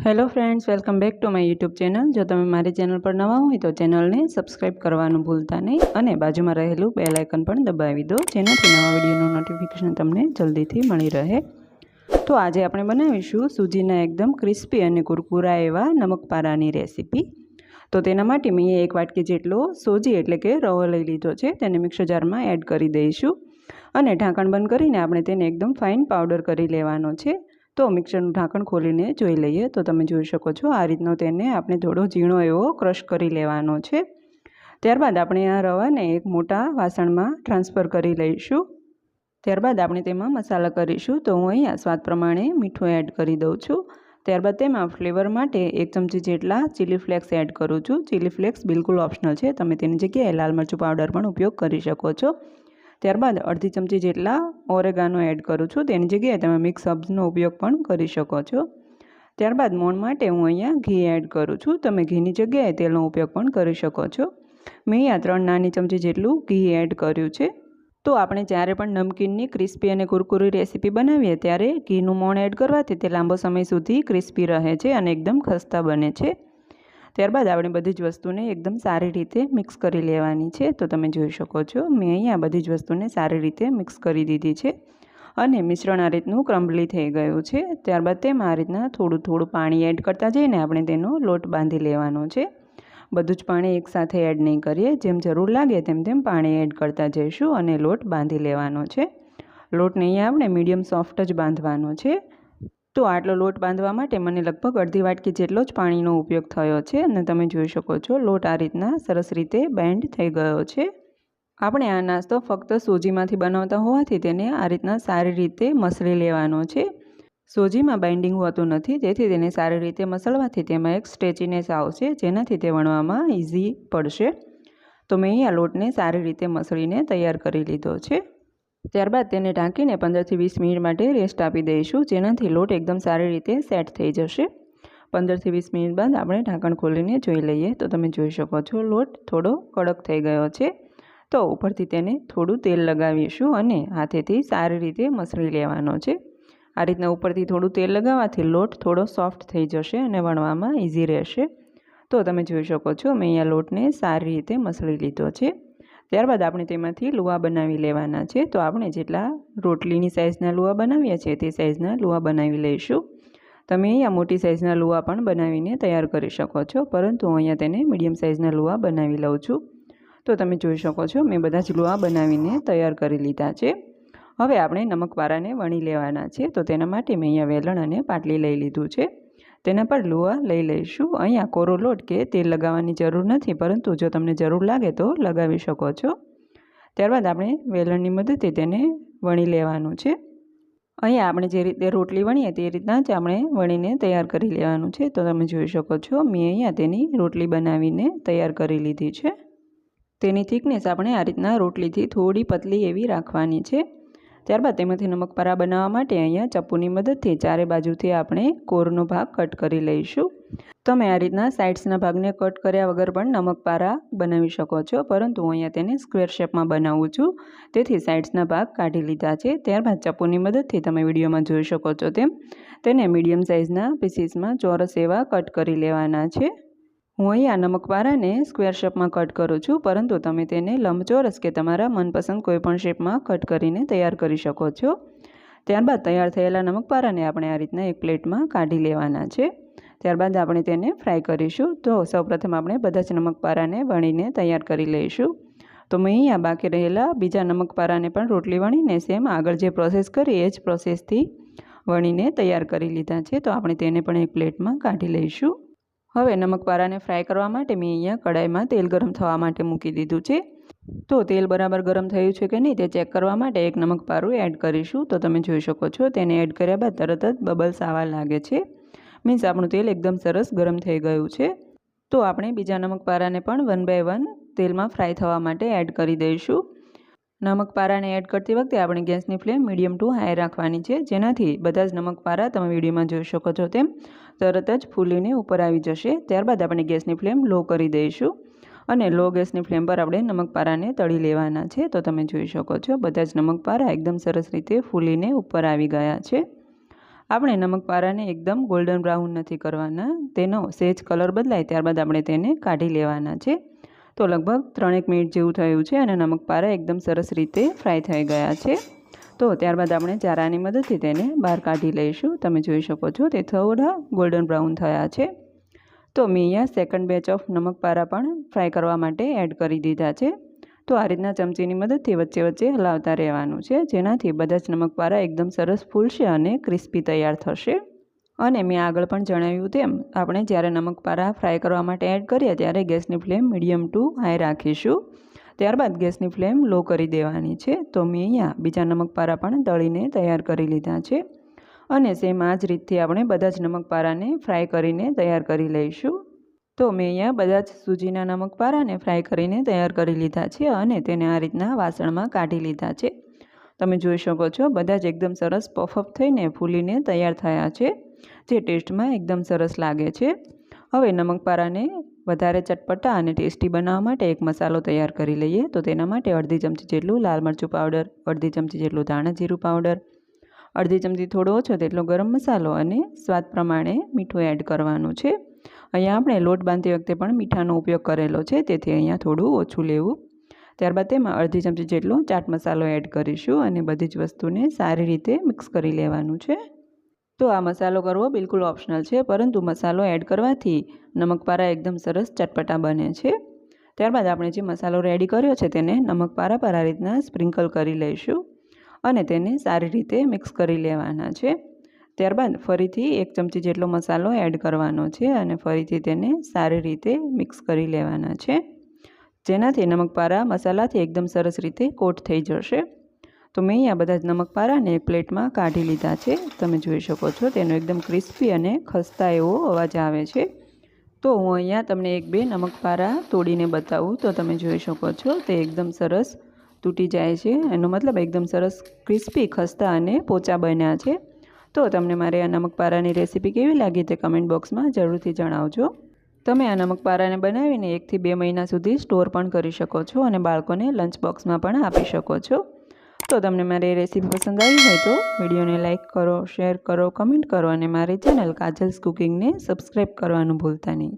Hello friends welcome back to my YouTube channel જો તમે મારી ચેનલ પર નવા હોય તો ચેનલને સબસ્ક્રાઈબ કરવાનું ભૂલતા નહીં અને બાજુમાં રહેલું બેલ આઇકન પણ દબાવી દો, જેનાથી નવા વિડીયોનું નોટિફિકેશન તમને જલ્દીથી મળી રહે. તો આજે આપણે બનાવીશું સૂજીના એકદમ ક્રિસ્પી અને કુરકુરા એવા નમકપારાની રેસીપી તો તેના માટે મેં એક વાટકી જેટલો સોજી એટલે કે રવો લઈ લીધો છે, તેને મિક્સર જારમાં એડ કરી દઈશું. અને ઢાંકણ બંધ કરીને આપણે તેને એકદમ ફાઇન પાવડર કરી લેવાનો છે. તો મિક્સરનું ઢાંકણ ખોલીને જોઈ લઈએ. તો તમે જોઈ શકો છો, આ રીતનો તેને આપણે થોડો ઝીણો એવો ક્રશ કરી લેવાનો છે. ત્યારબાદ આપણે આ રવાને એક મોટા વાસણમાં ટ્રાન્સફર કરી લઈશું. ત્યારબાદ આપણે તેમાં મસાલા કરીશું. તો હું અહીંયા સ્વાદ પ્રમાણે મીઠું એડ કરી દઉં છું. ત્યારબાદ તેમાં ફ્લેવર માટે એક ચમચી જેટલા ચીલી ફ્લેક્સ એડ કરું છું. ચીલી ફ્લેક્સ બિલકુલ ઓપ્શનલ છે. તમે તેની જગ્યાએ લાલ મરચું પાવડર પણ ઉપયોગ કરી શકો છો. ત્યારબાદ અડધી ચમચી જેટલા ઓરેગાનો એડ કરું છું. તેની જગ્યાએ તમે મિક્સ હબ્સનો ઉપયોગ પણ કરી શકો છો. ત્યારબાદ મોણ માટે હું અહીંયા ઘી એડ કરું છું. તમે ઘીની જગ્યાએ તેલનો ઉપયોગ પણ કરી શકો છો. મેં અહીંયા ત્રણ નાની ચમચી જેટલું ઘી એડ કર્યું છે. તો આપણે જ્યારે પણ નમકીનની ક્રિસ્પી અને કુરકુરી રેસીપી બનાવીએ ત્યારે ઘીનું મોણ એડ કરવાથી તે લાંબો સમય સુધી ક્રિસ્પી રહે છે અને એકદમ ખસ્તા બને છે. ત્યારબાદ આપણે બધી જ વસ્તુને એકદમ સારી રીતે મિક્સ કરી લેવાની છે. તો તમે જોઈ શકો છો, મેં અહીંયા બધી જ વસ્તુને સારી રીતે મિક્સ કરી દીધી છે. અને મિશ્રણ આ રીતનું ક્રમ્બલી થઈ ગયું છે. ત્યારબાદ તેમાં આ રીતના થોડું થોડું પાણી એડ કરતા જઈને આપણે તેનો લોટ બાંધી લેવાનો છે. બધું જ પાણી એકસાથે એડ નહીં કરીએ. જેમ જરૂર લાગે તેમ તેમ પાણી એડ કરતા જઈશું અને લોટ બાંધી લેવાનો છે. લોટને અહીંયા આપણે મીડિયમ સોફ્ટ જ બાંધવાનો છે. તો આટલો લોટ બાંધવા માટે મને લગભગ અડધી વાટકી જેટલો જ પાણીનો ઉપયોગ થયો છે અને તમે જોઈ શકો છો લોટ આ રીતના સરસ રીતે બેન્ડ થઈ ગયો છે. આપણે આ નાસ્તો ફક્ત સોજીમાંથી બનાવતા હોવાથી તેને આ રીતના સારી રીતે મસળી લેવાનો છે. સોજીમાં બાઇન્ડિંગ હોતું નથી તેથી તેને સારી રીતે મસળવાથી તેમાં એક સ્ટ્રેચીનેસ આવશે, જેનાથી તે વણવામાં ઇઝી પડશે. તો મેં આ લોટને સારી રીતે મસળીને તૈયાર કરી લીધો છે. ત્યારબાદ તેને ઢાંકીને પંદરથી વીસ મિનિટ માટે રેસ્ટ આપી દઈશું, જેનાથી લોટ એકદમ સારી રીતે સેટ થઈ જશે. પંદરથી વીસ મિનિટ બાદ આપણે ઢાંકણ ખોલીને જોઈ લઈએ. તો તમે જોઈ શકો છો, લોટ થોડો કડક થઈ ગયો છે. તો ઉપરથી તેને થોડું તેલ લગાવીશું અને હાથેથી સારી રીતે મસળી લેવાનો છે. આ રીતના ઉપરથી થોડું તેલ લગાવવાથી લોટ થોડો સોફ્ટ થઈ જશે અને વણવામાં ઇઝી રહેશે. તો તમે જોઈ શકો છો, મેં અહીંયા લોટને સારી રીતે મસળી લીધો છે. ત્યારબાદ આપણે તેમાંથી લુવા બનાવી લેવાના છે. તો આપણે જેટલા રોટલીની સાઇઝના લુવા બનાવ્યા છે તે સાઇઝના લુવા બનાવી લઈશું. તમે અહીંયા મોટી સાઇઝના લુવા પણ બનાવીને તૈયાર કરી શકો છો. પરંતુ હું અહીંયા તેને મીડિયમ સાઇઝના લુવા બનાવી લઉં છું. તો તમે જોઈ શકો છો મેં બધા જ લુવા બનાવીને તૈયાર કરી લીધા છે. હવે આપણે નમકવાળાને વણી લેવાના છે. તો તેના માટે મેં અહીંયા વેલણ અને પાટલી લઈ લીધું છે. તેના પર લુવા લઈ લઈશું. અહીંયા કોરો લોટ કે તેલ લગાવવાની જરૂર નથી, પરંતુ જો તમને જરૂર લાગે તો લગાવી શકો છો. ત્યારબાદ આપણે વેલણની મદદથી તેને વણી લેવાનું છે. અહીંયા આપણે જે રીતે રોટલી વણીએ તે રીતના જ આપણે વણીને તૈયાર કરી લેવાનું છે. તો તમે જોઈ શકો છો, મેં અહીંયા તેની રોટલી બનાવીને તૈયાર કરી લીધી છે. તેની થિકનેસ આપણે આ રીતના રોટલીથી થોડી પતલી એવી રાખવાની છે. ત્યારબાદ તેમાંથી નમકપારા બનાવવા માટે અહીંયા ચપ્પુની મદદથી ચારે બાજુથી આપણે કોરનો ભાગ કટ કરી લઈશું. તમે આ રીતના સાઇડ્સના ભાગને કટ કર્યા વગર પણ નમકપારા બનાવી શકો છો, પરંતુ હું અહીંયા તેને સ્ક્વેર શેપમાં બનાવું છું. તેથી સાઇડ્સના ભાગ કાઢી લીધા છે. ત્યારબાદ ચપ્પુની મદદથી તમે વિડીયોમાં જોઈ શકો છો તેમ. તેને મીડિયમ સાઇઝના પીસીસમાં ચોરસ એવા કટ કરી લેવાના છે. હું અહીંયા નમકવારાને સ્ક્વેર શેપમાં કટ કરું છું, પરંતુ તમે તેને લંબચોરસ કે તમારા મનપસંદ કોઈપણ શેપમાં કટ કરીને તૈયાર કરી શકો છો. ત્યારબાદ તૈયાર થયેલા નમકપારાને આપણે આ રીતના એક પ્લેટમાં કાઢી લેવાના છે. ત્યારબાદ આપણે તેને ફ્રાય કરીશું. તો સૌપ્રથમ આપણે બધા જ નમકપારાને વણીને તૈયાર કરી લઈશું. તો મેં અહીંયા બાકી રહેલા બીજા નમકપારાને પણ રોટલી વણીને સેમ આગળ જે પ્રોસેસ કરી એ જ પ્રોસેસથી વણીને તૈયાર કરી લીધા છે. તો આપણે તેને પણ એક પ્લેટમાં કાઢી લઈશું. હવે નમકવારાને ફ્રાય કરવા માટે મેં અહીંયા કડાઈમાં તેલ ગરમ થવા માટે મૂકી દીધું છે. તો તેલ બરાબર ગરમ થયું છે કે નહીં તે ચેક કરવા માટે એક નમકપારું એડ કરીશું. તો તમે જોઈ શકો છો તેને એડ કર્યા બાદ તરત જ બબલ્સ આવવા લાગે છે. મીન્સ આપણું તેલ એકદમ સરસ ગરમ થઈ ગયું છે. તો આપણે બીજા નમકપારાને પણ વન બાય વન તેલમાં ફ્રાય થવા માટે એડ કરી દઈશું. નમક પારાને એડ કરતી વખતે આપણે ગેસની ફ્લેમ મીડિયમ ટુ હાઈ રાખવાની છે. જેનાથી બધા જ નમકપારા તમે વિડીયોમાં જોઈ શકો છો તેમ તરત જ ફૂલીને ઉપર આવી જશે. ત્યારબાદ આપણે ગેસની ફ્લેમ લો કરી દઈશું અને લો ગેસની ફ્લેમ પર આપણે નમકપારાને તળી લેવાના છે. તો તમે જોઈ શકો છો બધા જ નમકપારા એકદમ સરસ રીતે ફૂલીને ઉપર આવી ગયા છે. આપણે નમકપારાને એકદમ ગોલ્ડન બ્રાઉન નથી કરવાના. તેનો સેજ કલર બદલાય ત્યારબાદ આપણે તેને કાઢી લેવાના છે. તો લગભગ ત્રણેક મિનિટ જેવું થયું છે અને નમક પારા એકદમ સરસ રીતે ફ્રાય થઈ ગયા છે. તો ત્યારબાદ આપણે ચારાની મદદથી તેને બહાર કાઢી લઈશું. તમે જોઈ શકો છો તે થોડા ગોલ્ડન બ્રાઉન થયા છે. તો મેં અહીંયા સેકન્ડ બેચ ઓફ નમક પારા પણ ફ્રાય કરવા માટે એડ કરી દીધા છે. તો આ રીતના ચમચીની મદદથી વચ્ચે વચ્ચે હલાવતા રહેવાનું છે. જેનાથી બધા જ નમકપારા એકદમ સરસ ફૂલશે અને ક્રિસ્પી તૈયાર થશે. અને મેં આગળ પણ જણાવ્યું તેમ, આપણે જ્યારે નમકપારા ફ્રાય કરવા માટે એડ કરીએ ત્યારે ગેસની ફ્લેમ મીડિયમ ટુ હાઈ રાખીશું. ત્યારબાદ ગેસની ફ્લેમ લો કરી દેવાની છે, તો મેં અહીંયા બીજા નમકપારા પણ તળીને તૈયાર કરી લીધા છે. અને સેમ આ જ રીતથી આપણે બધા જ નમકપારાને ફ્રાય કરીને તૈયાર કરી લઈશું. તો મેં અહીંયા બધા જ સૂજીના નમક પારાને ફ્રાય કરીને તૈયાર કરી લીધા છે અને તેને આ રીતના વાસણમાં કાઢી લીધા છે. તમે જોઈ શકો છો, બધા જ એકદમ સરસ પફઅપ થઈને ફૂલીને તૈયાર થયા છે. જે ટેસ્ટમાં એકદમ સરસ લાગે છે. હવે નમકપારાને વધારે ચટપટા અને ટેસ્ટી બનાવવા માટે એક મસાલો તૈયાર કરી લઈએ. તો તેના માટે અડધી ચમચી જેટલું લાલ મરચું પાવડર, અડધી ચમચી જેટલું ધાણા જીરું પાવડર, અડધી ચમચી થોડો ઓછો તેટલો ગરમ મસાલો અને સ્વાદ પ્રમાણે મીઠું એડ કરવાનું છે. અહીંયા આપણે લોટ બાંધતી વખતે પણ મીઠાનો ઉપયોગ કરેલો છે. તેથી અહીંયા થોડું ઓછું લેવું. ત્યારબાદ તેમાં અડધી ચમચી જેટલો ચાટ મસાલો એડ કરીશું અને બધી જ વસ્તુને સારી રીતે મિક્સ કરી લેવાનું છે. તો આ મસાલો કરવો બિલકુલ ઓપ્શનલ છે, પરંતુ મસાલો એડ કરવાથી નમકપારા એકદમ સરસ ચટપટા બને છે. ત્યારબાદ આપણે જે મસાલો રેડી કર્યો છે તેને નમકપારા પર આ રીતના સ્પ્રિંકલ કરી લઈશું અને તેને સારી રીતે મિક્સ કરી લેવાના છે. ત્યારબાદ ફરીથી એક ચમચી જેટલો મસાલો એડ કરવાનો છે અને ફરીથી તેને સારી રીતે મિક્સ કરી લેવાના છે. જેનાથી નમકપારા મસાલાથી એકદમ સરસ રીતે કોટ થઈ જશે. તો મેં અહીંયા બધા જ નમકપારાને એક પ્લેટમાં કાઢી લીધા છે. તમે જોઈ શકો છો, તેનો એકદમ ક્રિસ્પી અને ખસ્તા એવો અવાજ આવે છે. તો હું અહીંયા તમને એક બે નમકપારા તોડીને બતાવું. તો તમે જોઈ શકો છો, તે એકદમ સરસ તૂટી જાય છે. એનો મતલબ એકદમ સરસ ક્રિસ્પી, ખસ્તા અને પોચા બન્યા છે. તો તમને મારે આ નમકપારાની રેસીપી કેવી લાગી તે કમેન્ટ બોક્સમાં જરૂરથી જણાવજો. તમે આ નમકપારાને બનાવીને એકથી બે મહિના સુધી સ્ટોર પણ કરી શકો છો અને બાળકોને લંચ બોક્સમાં પણ આપી શકો છો. તો તમને મારી રેસીપી પસંદ આવી હોય તો વિડીયોને લાઇક કરો શેર કરો કમેન્ટ કરો અને મારી ચેનલ કાજલ્સ કુકિંગને સબસ્ક્રાઈબ કરવાનું ભૂલતા નહીં.